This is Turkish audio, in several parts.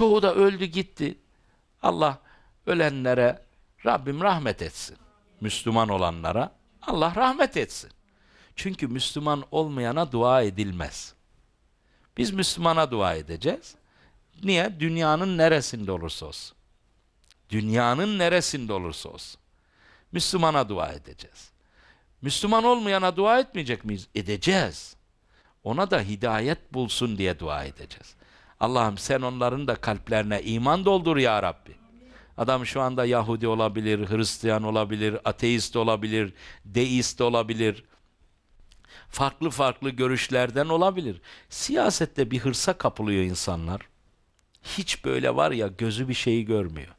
Çoğu da öldü gitti. Allah ölenlere Rabbim rahmet etsin. Müslüman olanlara Allah rahmet etsin. Çünkü Müslüman olmayana dua edilmez. Biz Müslümana dua edeceğiz. Niye? Dünyanın neresinde olursa olsun. Dünyanın neresinde olursa olsun. Müslümana dua edeceğiz. Müslüman olmayana dua etmeyecek miyiz? Edeceğiz. Ona da hidayet bulsun diye dua edeceğiz. Allah'ım sen onların da kalplerine iman doldur ya Rabbi. Adam şu anda Yahudi olabilir, Hristiyan olabilir, ateist olabilir, deist olabilir. Farklı farklı görüşlerden olabilir. Siyasette bir hırsa kapılıyor insanlar. Hiç böyle var ya gözü bir şeyi görmüyor.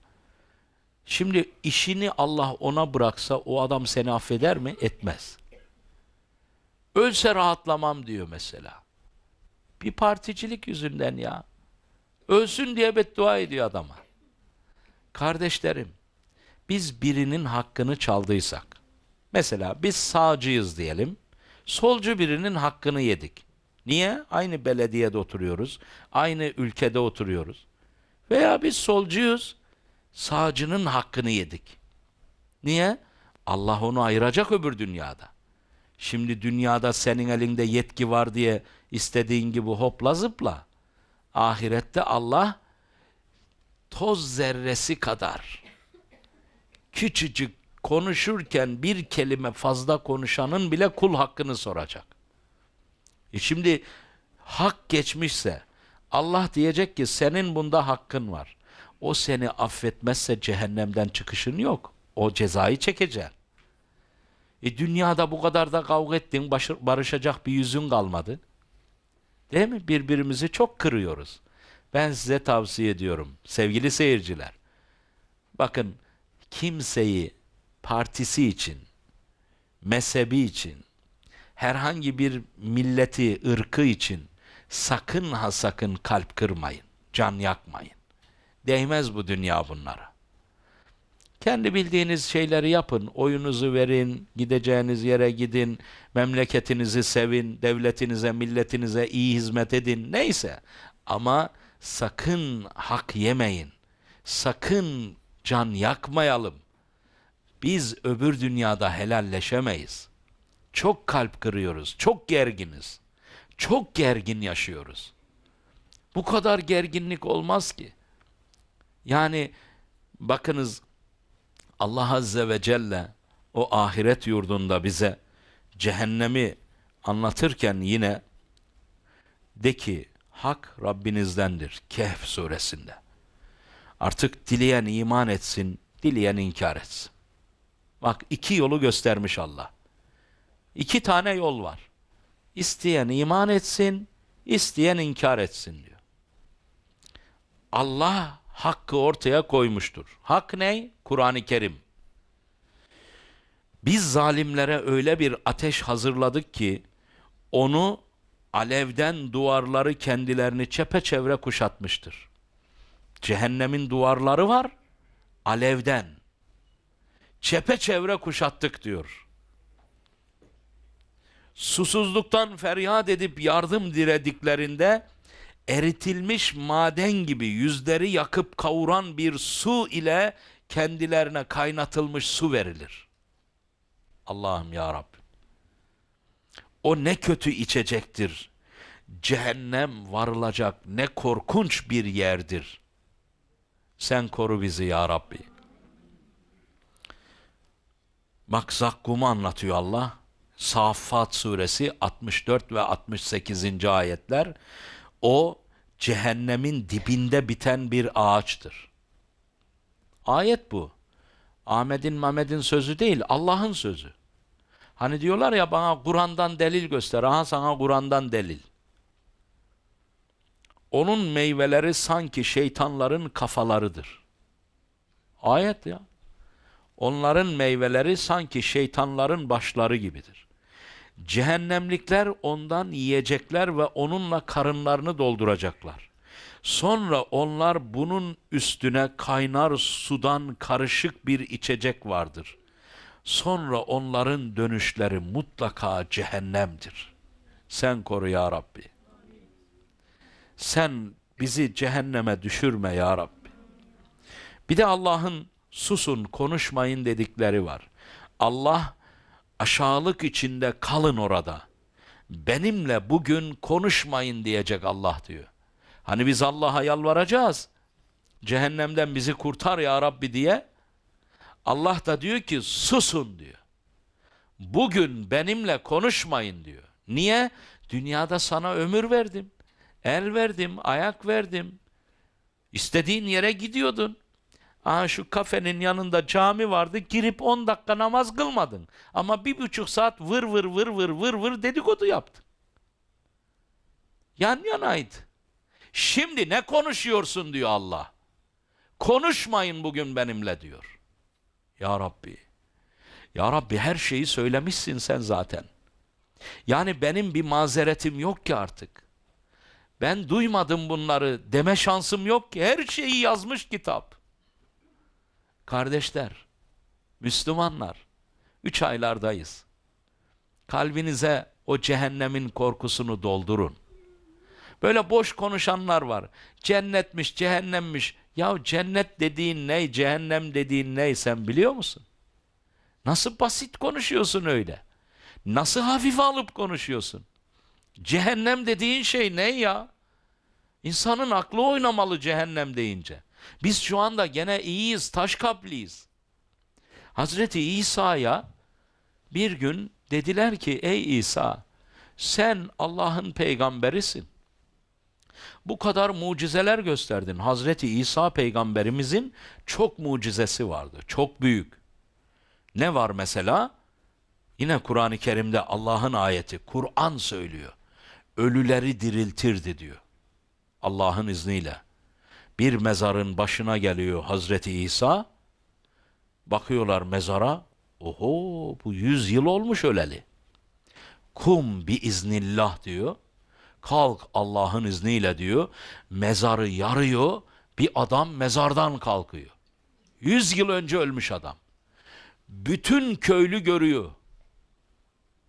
Şimdi işini Allah ona bıraksa o adam seni affeder mi? Etmez. Ölse rahatlamam diyor mesela. Bir particilik yüzünden ya. Ölsün diye beddua ediyor adama. Kardeşlerim, biz birinin hakkını çaldıysak, mesela biz sağcıyız diyelim, solcu birinin hakkını yedik. Niye? Aynı belediyede oturuyoruz, aynı ülkede oturuyoruz. Veya biz solcuyuz, sağcının hakkını yedik. Niye? Allah onu ayıracak öbür dünyada. Şimdi dünyada senin elinde yetki var diye istediğin gibi hopla zıpla. Ahirette Allah toz zerresi kadar küçücük konuşurken bir kelime fazla konuşanın bile kul hakkını soracak. E şimdi hak geçmişse Allah diyecek ki senin bunda hakkın var. O seni affetmezse cehennemden çıkışın yok. O cezayı çekeceksin. E dünyada bu kadar da kavga ettin, barışacak bir yüzün kalmadı. Değil mi? Birbirimizi çok kırıyoruz. Ben size tavsiye ediyorum sevgili seyirciler. Bakın kimseyi partisi için, mezhebi için, herhangi bir milleti, ırkı için sakın ha sakın kalp kırmayın, can yakmayın. Değmez bu dünya bunlara. Kendi bildiğiniz şeyleri yapın. Oyunuzu verin, gideceğiniz yere gidin, memleketinizi sevin, devletinize, milletinize iyi hizmet edin. Neyse. Ama sakın hak yemeyin. Sakın can yakmayalım. Biz öbür dünyada helalleşemeyiz. Çok kalp kırıyoruz, çok gerginiz. Çok gergin yaşıyoruz. Bu kadar gerginlik olmaz ki. Yani bakınız Allah Azze ve Celle o ahiret yurdunda bize cehennemi anlatırken yine de ki hak Rabbinizdendir. Kehf suresinde. Artık dileyen iman etsin, dileyen inkar etsin. Bak iki yolu göstermiş Allah. İki tane yol var. İsteyen iman etsin, isteyen inkar etsin diyor. Allah hakkı ortaya koymuştur. Hak ne? Kur'an-ı Kerim. Biz zalimlere öyle bir ateş hazırladık ki onu alevden duvarları kendilerini çepeçevre kuşatmıştır. Cehennemin duvarları var alevden. Çepeçevre kuşattık diyor. Susuzluktan feryat edip yardım dilediklerinde eritilmiş maden gibi yüzleri yakıp kavuran bir su ile kendilerine kaynatılmış su verilir. Allah'ım ya. O ne kötü içecektir. Cehennem varılacak ne korkunç bir yerdir. Sen koru bizi ya Rabbi. Bak zakkumu anlatıyor Allah. Saffat suresi 64 ve 68. ayetler. O cehennemin dibinde biten bir ağaçtır. Ayet bu. Ahmet'in Mehmet'in sözü değil, Allah'ın sözü. Hani diyorlar ya bana Kur'an'dan delil göster. Aha sana Kur'an'dan delil. Onun meyveleri sanki şeytanların kafalarıdır. Ayet ya. Onların meyveleri sanki şeytanların başları gibidir. Cehennemlikler ondan yiyecekler ve onunla karınlarını dolduracaklar. Sonra onlar bunun üstüne kaynar sudan karışık bir içecek vardır. Sonra onların dönüşleri mutlaka cehennemdir. Sen koru ya Rabbi. Sen bizi cehenneme düşürme ya Rabbi. Bir de Allah'ın susun konuşmayın dedikleri var. Allah aşağılık içinde kalın orada. Benimle bugün konuşmayın diyecek Allah diyor. Hani biz Allah'a yalvaracağız. Cehennemden bizi kurtar ya Rabbi diye. Allah da diyor ki susun diyor. Bugün benimle konuşmayın diyor. Niye? Dünyada sana ömür verdim. El verdim, ayak verdim. İstediğin yere gidiyordun. Aa, şu kafenin yanında cami vardı. Girip 10 dakika namaz kılmadın. Ama bir buçuk saat vır vır vır vır vır vır dedikodu yaptın. Yan yanaydı. Şimdi ne konuşuyorsun diyor Allah. Konuşmayın bugün benimle diyor. Ya Rabbi. Ya Rabbi her şeyi söylemişsin sen zaten. Yani benim bir mazeretim yok ki artık. Ben duymadım bunları deme şansım yok ki. Her şeyi yazmış kitap. Kardeşler, Müslümanlar, üç aylardayız. Kalbinize o cehennemin korkusunu doldurun. Böyle boş konuşanlar var. Cennetmiş, cehennemmiş. Ya cennet dediğin ne, cehennem dediğin ne sen biliyor musun? Nasıl basit konuşuyorsun öyle? Nasıl hafife alıp konuşuyorsun? Cehennem dediğin şey ne ya? İnsanın aklı oynamalı cehennem deyince. Biz şu anda gene iyiyiz, taş kaplıyız. Hazreti İsa'ya bir gün dediler ki ey İsa sen Allah'ın peygamberisin. Bu kadar mucizeler gösterdin. Hazreti İsa peygamberimizin çok mucizesi vardı. Çok büyük. Ne var mesela? Yine Kur'an-ı Kerim'de Allah'ın ayeti, Kur'an söylüyor. Ölüleri diriltirdi diyor. Allah'ın izniyle. Bir mezarın başına geliyor Hazreti İsa. Bakıyorlar mezara. Oho bu yüz yıl olmuş öleli. Kum bi iznillah diyor. Kalk Allah'ın izniyle diyor. Mezarı yarıyor. Bir adam mezardan kalkıyor. Yüz yıl önce ölmüş adam. Bütün köylü görüyor.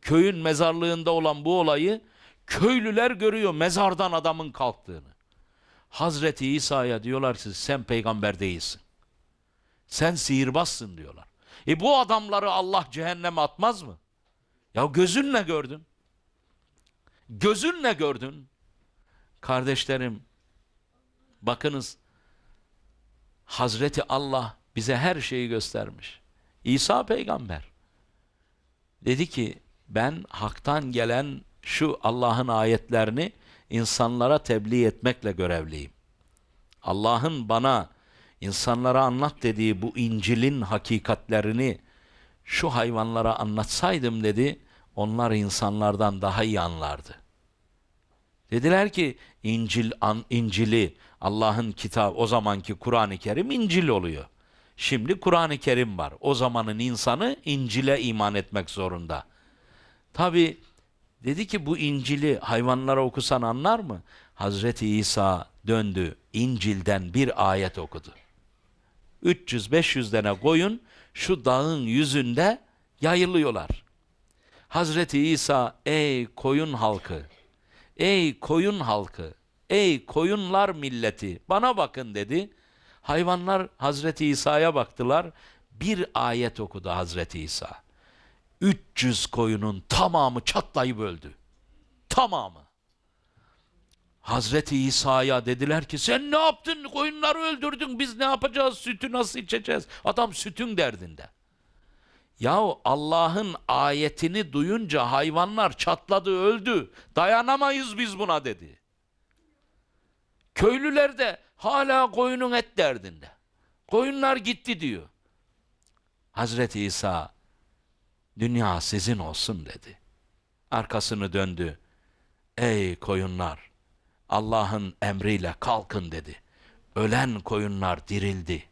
Köyün mezarlığında olan bu olayı köylüler görüyor mezardan adamın kalktığını. Hazreti İsa'ya diyorlar ki sen peygamber değilsin. Sen sihirbazsın diyorlar. E bu adamları Allah cehenneme atmaz mı? Ya gözünle gördün. Gözünle gördün. Kardeşlerim bakınız Hazreti Allah bize her şeyi göstermiş. İsa peygamber dedi ki ben haktan gelen şu Allah'ın ayetlerini insanlara tebliğ etmekle görevliyim. Allah'ın bana insanlara anlat dediği bu İncil'in hakikatlerini şu hayvanlara anlatsaydım dedi, onlar insanlardan daha iyi anlardı. Dediler ki İncil an, İncil'i Allah'ın kitabı o zamanki Kur'an-ı Kerim İncil oluyor. Şimdi Kur'an-ı Kerim var. O zamanın insanı İncil'e iman etmek zorunda. Tabi dedi ki bu İncil'i hayvanlara okusan anlar mı? Hazreti İsa döndü İncil'den bir ayet okudu. 300-500 tane koyun şu dağın yüzünde yayılıyorlar. Hazreti İsa ey koyun halkı, ey koyun halkı, ey koyunlar milleti bana bakın dedi. Hayvanlar Hazreti İsa'ya baktılar. Bir ayet okudu Hazreti İsa. 300 koyunun tamamı çatlayıp öldü. Tamamı. Hazreti İsa'ya dediler ki sen ne yaptın koyunları öldürdün biz ne yapacağız sütü nasıl içeceğiz adam sütün derdinde. Yahu Allah'ın ayetini duyunca hayvanlar çatladı öldü dayanamayız biz buna dedi. Köylüler de hala koyunun et derdinde. Koyunlar gitti diyor. Hazreti İsa dünya sizin olsun dedi. Arkasını döndü. Ey koyunlar Allah'ın emriyle kalkın dedi. Ölen koyunlar dirildi.